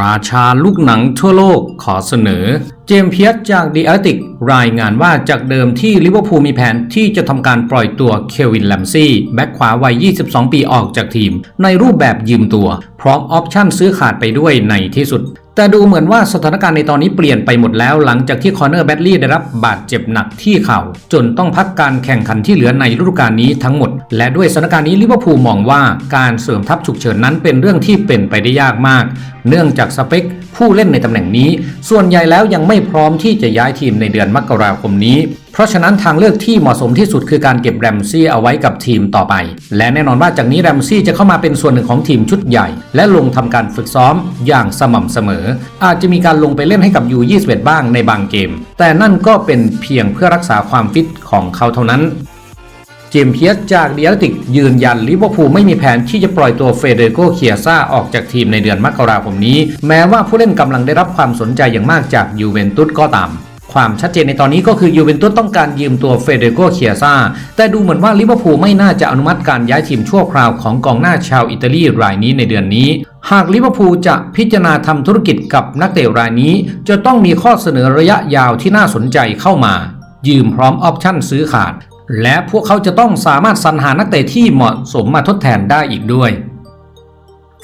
ราชาลูกหนังทั่วโลกขอเสนอ เจมเพียสจากดีอาร์ติกรายงานว่าจากเดิมที่ลิเวอร์พูลมีแผนที่จะทำการปล่อยตัวเควินแลมซี่ แบ็คขวาวัย 22 ปีออกจากทีม ในรูปแบบยืมตัว พร้อมออปชั่นซื้อขาดไปด้วยในที่สุด แต่ดูเหมือนว่าสถานการณ์ในตอนนี้เปลี่ยนไปหมดแล้วหลังจากที่คอนเนอร์แบดลีย์ได้รับบาดเจ็บหนักที่เข่า จนต้องพักการแข่งขันที่เหลือในฤดูกาลนี้ทั้งหมด และด้วยสถานการณ์นี้ลิเวอร์พูลมองว่าการเสริมทัพฉุกเฉินนั้นเป็นเรื่องที่เป็นไปได้ยากมาก เนื่องจากสเปคผู้เล่นในตำแหน่งนี้ ส่วนใหญ่แล้วยังไม่พร้อมที่จะย้ายทีมในเดือนมกราคมนี้ เพราะฉะนั้นทางเลือกที่เหมาะสมที่สุดคือการเก็บแรมซี่เอาไว้กับทีมต่อไป และแน่นอนว่าจากนี้แรมซี่จะเข้ามาเป็นส่วนหนึ่งของทีมชุดใหญ่ และลงทำการฝึกซ้อมอย่างสม่ำเสมอ อาจจะมีการลงไปเล่นให้กับยู21บ้างในบางเกม แต่นั่นก็เป็นเพียงเพื่อรักษาความฟิตของเขาเท่านั้น จมส์เพียสจากเดียร์ติกยืนยันลิเวอร์พูลไม่มีแผนที่จะปล่อยตัวเฟเดรโกเคียซ่าออกจากทีมในเดือนมกราคมนี้ แม้ว่าผู้เล่นกำลังได้รับความสนใจอย่างมากจากยูเวนตุสก็ตาม ความชัดเจนในตอนนี้ก็คือยูเวนตุสต้องการยืมตัวเฟเดรโกเคียซ่าแต่ดูเหมือนว่าลิเวอร์พูลไม่น่าจะอนุมัติการย้ายทีมชั่วคราวของกองหน้าชาวอิตาลีรายนี้ในเดือนนี้หากลิเวอร์พูลจะพิจารณาทำธุรกิจกับนักเตะรายนี้ จะต้องมีข้อเสนอระยะยาวที่น่าสนใจเข้ามายืมพร้อมออปชั่นซื้อขาด และพวกเขาจะต้องสามารถสรรหานักเตะที่เหมาะสมมาทดแทนได้อีกด้วย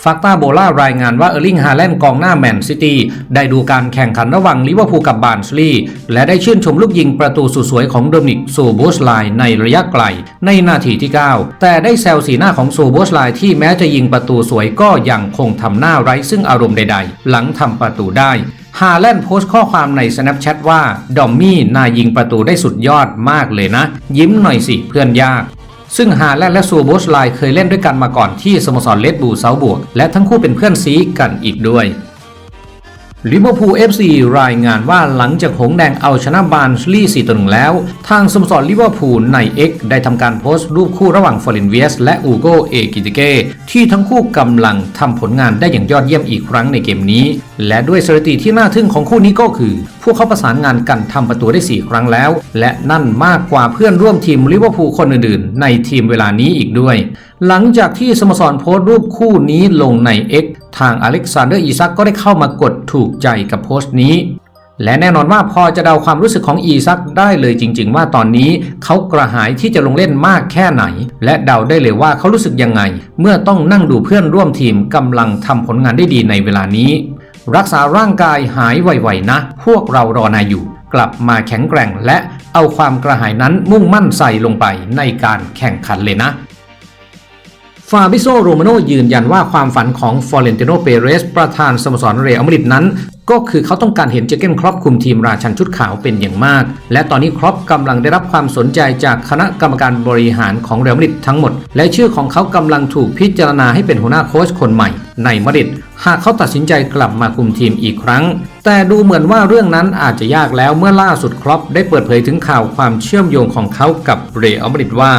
ฟากตาโบล่ารายงานว่าเออร์ลิงฮาแลนด์กองหน้าแมนซิตี้ได้ดูการแข่งขันระหว่างลิเวอร์พูลกับบาร์นสลีย์และได้ชื่นชมลูกยิงประตูสุดสวยของโดมินิกโซโบสไลน์ในระยะไกล ในนาทีที่ 9 แต่ได้แซวสีหน้าของโซโบสไลน์ที่แม้จะยิงประตูสวยก็ยังคงทำหน้าไร้ซึ่งอารมณ์ใดๆ หลังทำประตูได้ฮาแลนด์โพสต์ข้อความใน Snapchat ว่า ดอมมี่นายยิงประตูได้สุดยอดมากเลยนะ ยิ้มหน่อยสิเพื่อนยาก ซึ่งฮาแลนด์และซูโบสไลเคยเล่นด้วยกันมาก่อนที่สโมสรเลดบูเซาบวก และทั้งคู่เป็นเพื่อนซีกันอีกด้วย ลิเวอร์พูล FC รายงานว่าหลังจากหงแดงเอาชนะบาร์นสลีย์4ต่อ1แล้ว ทางสโมสรลิเวอร์พูลใน X ได้ทำการโพสต์รูปคู่ระหว่างฟอรินเวียสและอูโกเอกิติเกที่ทั้งคู่กำลังทำผลงานได้อย่างยอดเยี่ยมอีกครั้งในเกมนี้ และด้วยสถิติที่น่าทึ่งของคู่นี้ก็คือ พวกเขาประสานงานกันทำประตูได้ 4 ครั้งแล้ว และนั่นมากกว่าเพื่อนร่วมทีมลิเวอร์พูลคนอื่นๆ ในทีมเวลานี้อีกด้วย หลังจากที่สโมสรโพสต์รูปคู่นี้ลงใน X ทางอเล็กซานเดอร์อีซักก็ได้เข้ามากดถูกใจกับโพสต์นี้ และแน่นอนว่าพอจะเดาความรู้สึกของอีซักได้เลยจริง ๆ ว่าตอนนี้เขากระหายที่จะลงเล่นมากแค่ไหน และเดาได้เลยว่าเขารู้สึกยังไง เมื่อต้องนั่งดูเพื่อนร่วมทีมกำลังทำผลงานได้ดีในเวลานี้ รักษาร่างกายหายไวๆนะ พวกเรารอนายอยู่ กลับมาแข็งแกร่งและเอาความกระหายนั้นมุ่งมั่นใส่ลงไปในการแข่งขันเลยนะ ฟาบิโซโรมาโนยืนยันว่าความฝันของฟอเรนติโนเปเรส ประธานสโมสรเรอัลมาดริดนั้น ก็คือเขาต้องการเห็นเจเกนครอปคุมทีมราชันชุดขาวเป็นอย่างมาก และตอนนี้ครอปกำลังได้รับความสนใจจากคณะกรรมการบริหารของเรอัลมาดริดทั้งหมด และชื่อของเขากำลังถูกพิจารณาให้เป็นหัวหน้าโค้ชคนใหม่ ในมาดริดหากเขาตัดสินใจกลับมาคุมทีมอีกครั้ง แต่ดูเหมือนว่าเรื่องนั้นอาจจะยากแล้วเมื่อล่าสุดครอปได้เปิดเผยถึงข่าวความเชื่อมโยงของเขากับเรอัลมาดริดว่า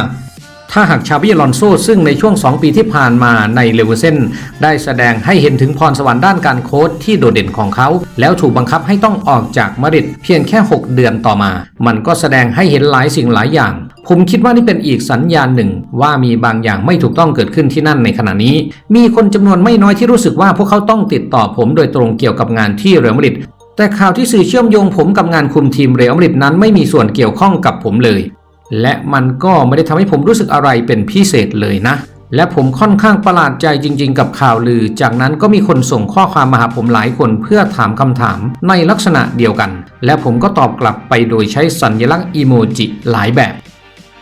ถ้าหากชาบิลอนโซซึ่งในช่วง 2 ปีที่ผ่านมาในเลเวอร์เซนได้แสดงให้เห็นถึงพรสวรรค์ด้านการโค้ชที่โดดเด่นของเขา แล้วถูกบังคับให้ต้องออกจากมาดริดเพียงแค่ 6 เดือนต่อมา มันก็แสดงให้เห็นหลายสิ่งหลายอย่าง ผมคิดว่านี่เป็นอีกสัญญาณหนึ่ง ว่ามีบางอย่างไม่ถูกต้องเกิดขึ้นที่นั่นในขณะนี้ มีคนจำนวนไม่น้อยที่รู้สึกว่าพวกเขาต้องติดต่อผมโดยตรงเกี่ยวกับงานที่เรอัลมาดริดแต่ข่าวที่สื่อเชื่อมโยงผมกับงานคุมทีมเรอัลมาดริดนั้นไม่มีส่วนเกี่ยวข้องกับผมเลย และมันก็ไม่ได้ทำให้ผมรู้สึกอะไรเป็นพิเศษเลยนะ และผมค่อนข้างประหลาดใจจริง ๆ กับข่าวลือ จากนั้นก็มีคนส่งข้อความมาหาผมหลายคนเพื่อถามคำถามในลักษณะเดียวกัน และผมก็ตอบกลับไปโดยใช้สัญลักษณ์อีโมจิหลายแบบ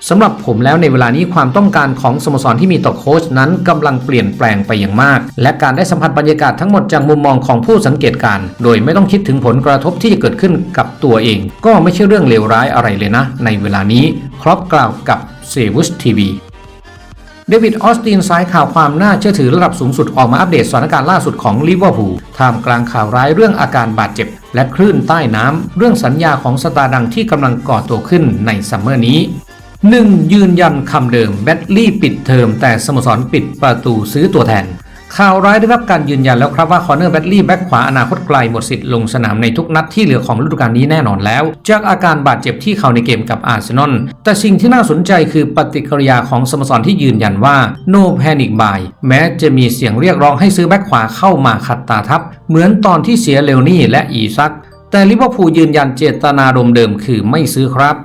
สำหรับผมแล้วในเวลานี้ความต้องการของสโมสรที่มีต่อโค้ชนั้นกำลังเปลี่ยนแปลงไปอย่างมาก และการได้สัมผัสบรรยากาศทั้งหมดจากมุมมองของผู้สังเกตการณ์โดยไม่ต้องคิดถึงผลกระทบที่จะเกิดขึ้นกับตัวเอง ก็ไม่ใช่เรื่องเลวร้ายอะไรเลยนะ ในเวลานี้ครอปกล่าวกับเซวุสทีวีเดวิดออสตินสายข่าวความน่าเชื่อถือระดับสูงสุดออกมาอัปเดตสถานการณ์ล่าสุดของลิเวอร์พูลท่ามกลางข่าวร้ายเรื่องอาการบาดเจ็บ และคลื่นใต้น้ำเรื่องสัญญาของสตาร์ดังที่กำลังก่อตัวขึ้นในซัมเมอร์นี้ หนึ่งยืนยันคำเดิมแบตลี่ปิดเทอม แต่สโมสรปิดประตูซื้อตัวแทน ข่าวร้ายได้รับการยืนยันแล้วครับว่าคอนเนอร์แบดลี่แบ็กขวาอนาคตไกลหมดสิทธิ์ลงสนามในทุกนัดที่เหลือของฤดูกาลนี้แน่นอนแล้ว จากอาการบาดเจ็บที่เข่าในเกมกับอาร์เซนอลแต่สิ่งที่น่าสนใจคือปฏิกิริยาของสโมสรที่ยืนยันว่า no panic buy แม้จะมีเสียงเรียกร้องให้ซื้อแบ็กขวาเข้ามาขัดตาทับ เหมือนตอนที่เสียเลวนี่และอีซักแต่ลิเวอร์พูลยืนยันเจตนารมณ์เดิมคือไม่ซื้อครับ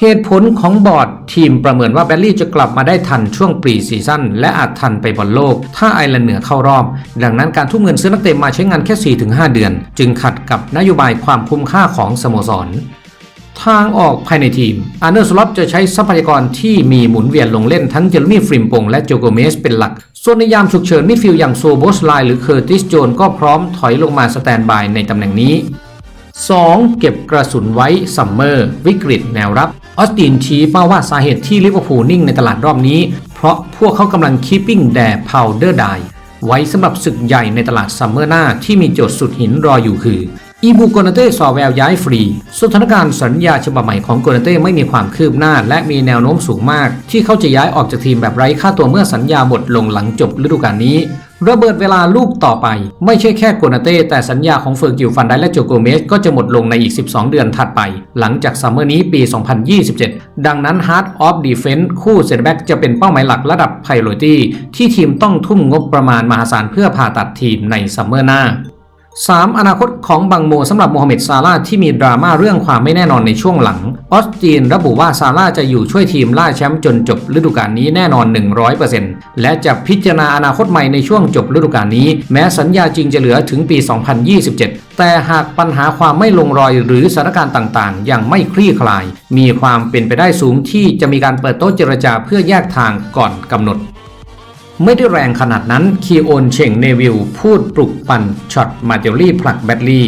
เหตุผลของบอร์ดทีมประเมินว่าแบลลี่จะกลับมาได้ทันช่วงปรีซีซั่นและอาจทันไปบอลโลก ถ้าไอร์แลนด์เหนือเข้ารอบ ดังนั้นการทุ่มเงินซื้อนักเตะมาใช้งานแค่ 4-5 เดือน จึงขัดกับนโยบายความคุ้มค่าของสโมสร ทางออกภายในทีมอาร์เนอร์สล็อตจะใช้ทรัพยากรที่มีหมุนเวียนลงเล่นทั้งเจอร์มี่ฟริมปงและโจโกเมสเป็นหลัก ส่วนในยามฉุกเฉินมิดฟิลด์อย่างโซโบสไลหรือเคอร์ติสโจนก็พร้อมถอยลงมาสแตนบายในตำแหน่งนี้ 2. เก็บกระสุนไว้ซัมเมอร์ วิกฤตแนวรับออสตินชี้เป้าว่าสาเหตุที่ลิเวอร์พูลนิ่งในตลาดรอบนี้ เพราะพวกเขากำลังคีปปิ้งแดร์พาวเดอร์ไดไว้สำหรับศึกใหญ่ในตลาดซัมเมอร์หน้าที่มีโจทย์สุดหินรออยู่คือ อีบูโกนาเต้สอแววย้ายฟรี สถานการณ์สัญญาฉบับใหม่ของโกนาเต้ไม่มีความคืบหน้า และมีแนวโน้มสูงมาก ที่เขาจะย้ายออกจากทีมแบบไร้ค่าตัวเมื่อสัญญาหมดลงหลังจบฤดูกาลนี้ ระเบิดเวลาลูกต่อไป ไม่ใช่แค่โกนาเต้แต่สัญญาของเฟอร์กิวฟันไดและโจโกเมสก็จะหมดลงในอีก 12 เดือนถัดไป หลังจากซัมเมอร์นี้ปี 2027 ดังนั้น Heart of Defense คู่เซนแบ็กจะเป็นเป้าหมายหลักระดับไพโรตี้ที่ทีมต้องทุ่มงบประมาณมหาศาลเพื่อผ่าตัดทีมในซัมเมอร์หน้า 3. อนาคตของบังโมสำหรับโมฮัมเหม็ดซาร่าที่มีดราม่าเรื่องความไม่แน่นอนในช่วงหลัง ออสตีนระบุว่าซาร่าจะอยู่ช่วยทีมล่าแชมป์จนจบฤดูกาลนี้แน่นอน 100%และจะพิจารณาอนาคตใหม่ในช่วงจบฤดูกาลนี้ แม้สัญญาจริงจะเหลือถึงปี 2027 แต่หากปัญหาความไม่ลงรอยหรือสถานการณ์ต่างๆ ยังไม่คลี่คลาย มีความเป็นไปได้สูงที่จะมีการเปิดโต๊ะเจรจาเพื่อแยกทางก่อนกำหนด ไม่ได้แรงขนาดนั้น คีโอนเชงเนวิลพูดปลุกปั่นช็อตมาเดลลี่ผลักแบตลี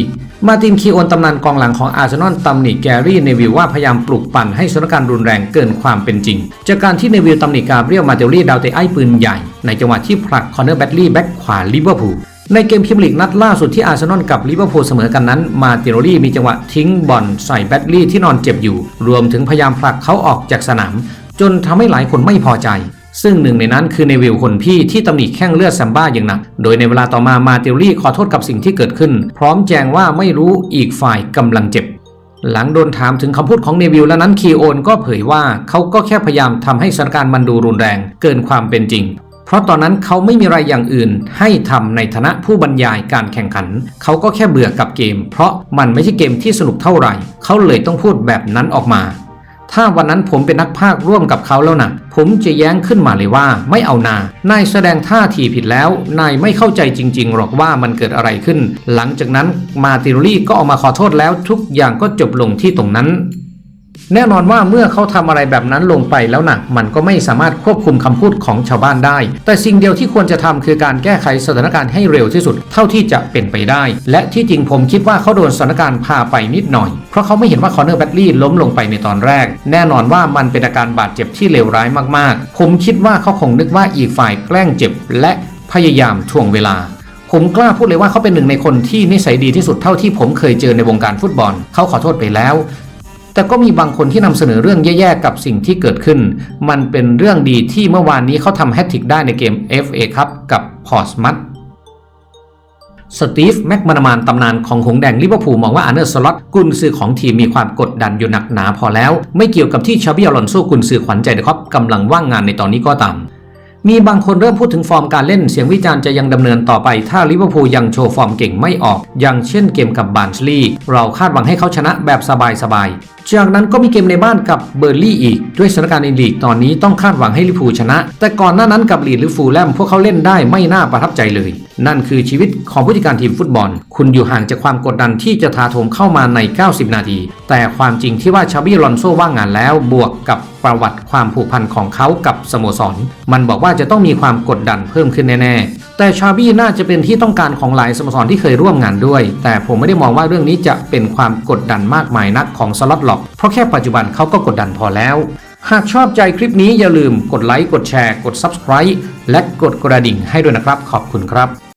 มาตินคีโอนตำนานกองหลังของอาร์เซนอลตำหนิแกรี่เนวิลว่าพยายามปลุกปั่นให้สถานการณ์รุนแรงเกินความเป็นจริง จากการที่เนวิลตำหนิกาเบรียลมาเดลลี่ดาวเตะไอปืนใหญ่ ในจังหวะที่ผลักคอนเนอร์แบตลีแบ็กขวาลิเวอร์พูลในเกมพรีเมียร์ลีกนัดล่าสุดที่อาร์เซนอลกับลิเวอร์พูลเสมอกันนั้น มาติโรลี่มีจังหวะทิ้งบอลใส่แบตลี่ที่นอนเจ็บอยู่ รวมถึงพยายามผลักเขาออกจากสนาม จนทำให้หลายคนไม่พอใจ ซึ่งหนึ่งในนั้นคือในวิลคนพี่ที่ตำหนิแข้งเลือดแซมบ้าอย่างหนัก โดยในเวลาต่อมามาติโรลี่ขอโทษกับสิ่งที่เกิดขึ้น พร้อมแจ้งว่าไม่รู้อีกฝ่ายกำลังเจ็บ หลังโดนถามถึงคำพูดของเนวิลแล้วนั้นคีโอนก็เผยว่าเขาก็แค่พยายามทำให้สถานการณ์มันดูรุนแรง เกินความเป็นจริง เพราะตอนนั้นเขาไม่มีอะไรอย่างอื่น ให้ทำในฐานะผู้บรรยายการแข่งขัน เขาก็แค่เบื่อกับเกม เพราะมันไม่ใช่เกมที่สนุกเท่าไหร่ เขาเลยต้องพูดแบบนั้นออกมา ถ้าวันนั้นผมเป็นนักภาคร่วมกับเขาแล้วนะผมจะแย้งขึ้นมาเลยว่าไม่เอานา นายแสดงท่าทีผิดแล้ว นายไม่เข้าใจจริง ๆ หรอกว่ามันเกิดอะไรขึ้น หลังจากนั้นมาติโรลี่ก็ออกมาขอโทษแล้วทุกอย่างก็จบลงที่ตรงนั้น แน่นอนว่าเมื่อเขาทำอะไรแบบนั้นลงไปแล้วนะมันก็ไม่สามารถควบคุมคำพูดของชาวบ้านได้ แต่สิ่งเดียวที่ควรจะทำคือการแก้ไขสถานการณ์ให้เร็วที่สุด เท่าที่จะเป็นไปได้ และที่จริงผมคิดว่าเขาโดนสถานการณ์พาไปนิดหน่อย เพราะเขาไม่เห็นว่าคอนเนอร์แบตลี่ล้มลงไปในตอนแรก แน่นอนว่ามันเป็นอาการบาดเจ็บที่เลวร้ายมากๆ ผมคิดว่าเขาคงนึกว่าอีกฝ่ายแกล้งเจ็บ และพยายามถ่วงเวลาผมกล้าพูดเลยว่าเขาเป็นหนึ่งในคนที่นิสัยดีที่สุดเท่าที่ผมเคยเจอในวงการฟุตบอล เขาขอโทษไปแล้ว แต่ก็มีบางคนที่นำเสนอเรื่องแย่ๆกับสิ่งที่เกิดขึ้น มันเป็นเรื่องดีที่เมื่อวานนี้เขาทำแฮตทิกได้ในเกม FA ครับกับพอร์สมัตสตีฟแม็กมานามานตำนานของหงแดงลิเวอร์พูลมองว่าอาร์เนอร์สล็อตกุนซือของทีมมีความกดดันอยู่หนักหนาพอแล้ว ไม่เกี่ยวกับที่ชาบิอลอนโซกุนซือขวัญใจเดอะครอปกำลังว่างงานในตอนนี้ก็ตามมีบางคนเริ่มพูดถึงฟอร์มการเล่นเสียงวิจารณ์จะยังดำเนินต่อไป ถ้าลิเวอร์พูลยังโชว์ฟอร์มเก่งไม่ออก อย่างเช่นเกมกับบาร์นสลีย์เราคาดหวังให้เขาชนะแบบสบายๆ จากนั้นก็มีเกมในบ้านกับเบอร์ลี่อีก ด้วยสถานการณ์ในลีกตอนนี้ต้องคาดหวังให้ลิเวอร์พูชนะ แต่ก่อนหน้านั้นกับลีดหรือฟูลแลมพวกเขาเล่นได้ไม่น่าประทับใจเลย นั่นคือชีวิตของผู้จัดการทีมฟุตบอล คุณอยู่ห่างจากความกดดันที่จะทาโถมเข้ามาใน 90 นาที แต่ความจริงที่ว่าชาบิลอนโซว่างงานแล้วบวกกับประวัติความผูกพันของเขากับสโมสร มันบอกว่าจะต้องมีความกดดันเพิ่มขึ้นแน่ๆ แต่ชาบี้น่าจะเป็นที่ต้องการของหลายสโมสรที่เคยร่วมงานด้วย แต่ผมไม่ได้มองว่าเรื่องนี้จะเป็นความกดดันมากมายนักของสล็อตหรอก เพราะแค่ปัจจุบันเขาก็กดดันพอแล้ว หากชอบใจคลิปนี้อย่าลืมกดไลค์ กดแชร์ กด Subscribe และกดกระดิ่งให้ด้วยนะครับ ขอบคุณครับ